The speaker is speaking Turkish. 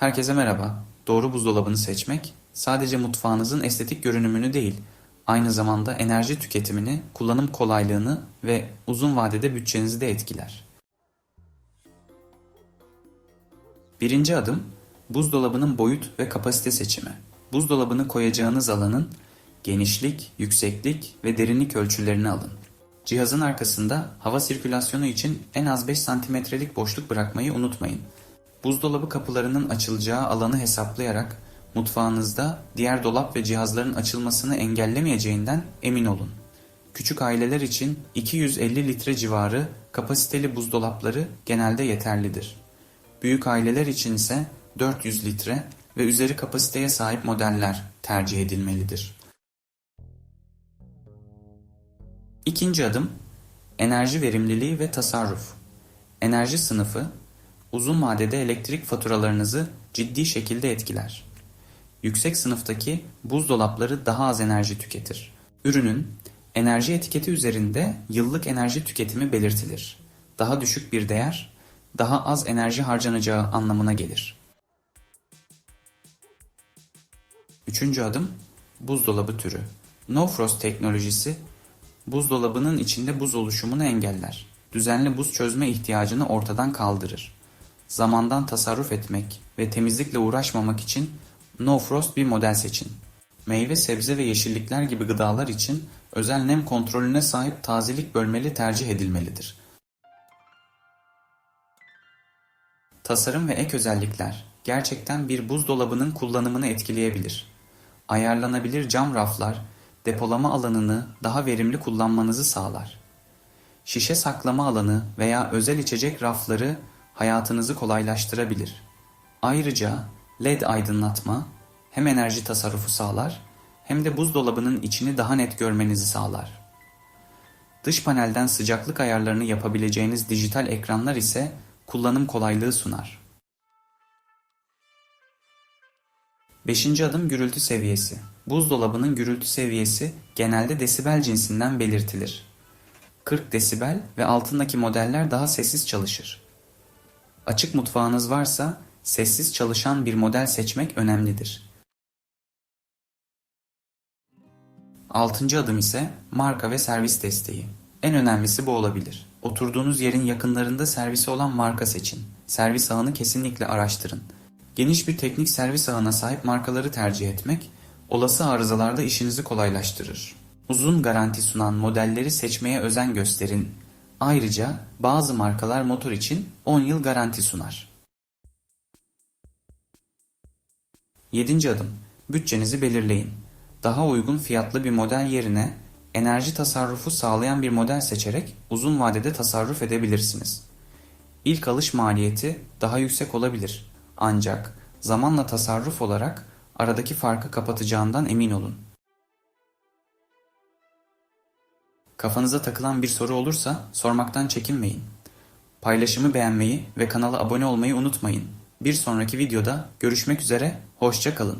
Herkese merhaba. Doğru buzdolabını seçmek sadece mutfağınızın estetik görünümünü değil, aynı zamanda enerji tüketimini, kullanım kolaylığını ve uzun vadede bütçenizi de etkiler. Birinci adım buzdolabının boyut ve kapasite seçimi. Buzdolabını koyacağınız alanın genişlik, yükseklik ve derinlik ölçülerini alın. Cihazın arkasında hava sirkülasyonu için en az 5 santimetrelik boşluk bırakmayı unutmayın. Buzdolabı kapılarının açılacağı alanı hesaplayarak mutfağınızda diğer dolap ve cihazların açılmasını engellemeyeceğinden emin olun. Küçük aileler için 250 litre civarı kapasiteli buzdolapları genelde yeterlidir. Büyük aileler için ise 400 litre ve üzeri kapasiteye sahip modeller tercih edilmelidir. İkinci adım enerji verimliliği ve tasarruf. Enerji sınıfı uzun vadede elektrik faturalarınızı ciddi şekilde etkiler. Yüksek sınıftaki buzdolapları daha az enerji tüketir. Ürünün enerji etiketi üzerinde yıllık enerji tüketimi belirtilir. Daha düşük bir değer, daha az enerji harcanacağı anlamına gelir. Üçüncü adım buzdolabı türü. No Frost teknolojisi buzdolabının içinde buz oluşumunu engeller. Düzenli buz çözme ihtiyacını ortadan kaldırır. Zamandan tasarruf etmek ve temizlikle uğraşmamak için No Frost bir model seçin. Meyve, sebze ve yeşillikler gibi gıdalar için özel nem kontrolüne sahip tazelik bölmeli tercih edilmelidir. Tasarım ve ek özellikler gerçekten bir buzdolabının kullanımını etkileyebilir. Ayarlanabilir cam raflar depolama alanını daha verimli kullanmanızı sağlar. Şişe saklama alanı veya özel içecek rafları hayatınızı kolaylaştırabilir. Ayrıca LED aydınlatma hem enerji tasarrufu sağlar hem de buzdolabının içini daha net görmenizi sağlar. Dış panelden sıcaklık ayarlarını yapabileceğiniz dijital ekranlar ise kullanım kolaylığı sunar. Beşinci adım gürültü seviyesi. Buzdolabının gürültü seviyesi genelde desibel cinsinden belirtilir. 40 desibel ve altındaki modeller daha sessiz çalışır. Açık mutfağınız varsa sessiz çalışan bir model seçmek önemlidir. Altıncı adım ise marka ve servis desteği. En önemlisi bu olabilir. Oturduğunuz yerin yakınlarında servisi olan marka seçin. Servis ağını kesinlikle araştırın. Geniş bir teknik servis ağına sahip markaları tercih etmek, olası arızalarda işinizi kolaylaştırır. Uzun garanti sunan modelleri seçmeye özen gösterin. Ayrıca bazı markalar motor için 10 yıl garanti sunar. 7. adım. Bütçenizi belirleyin. Daha uygun fiyatlı bir model yerine enerji tasarrufu sağlayan bir model seçerek uzun vadede tasarruf edebilirsiniz. İlk alış maliyeti daha yüksek olabilir. Ancak zamanla tasarruf olarak aradaki farkı kapatacağından emin olun. Kafanıza takılan bir soru olursa sormaktan çekinmeyin. Paylaşımı beğenmeyi ve kanala abone olmayı unutmayın. Bir sonraki videoda görüşmek üzere, hoşça kalın.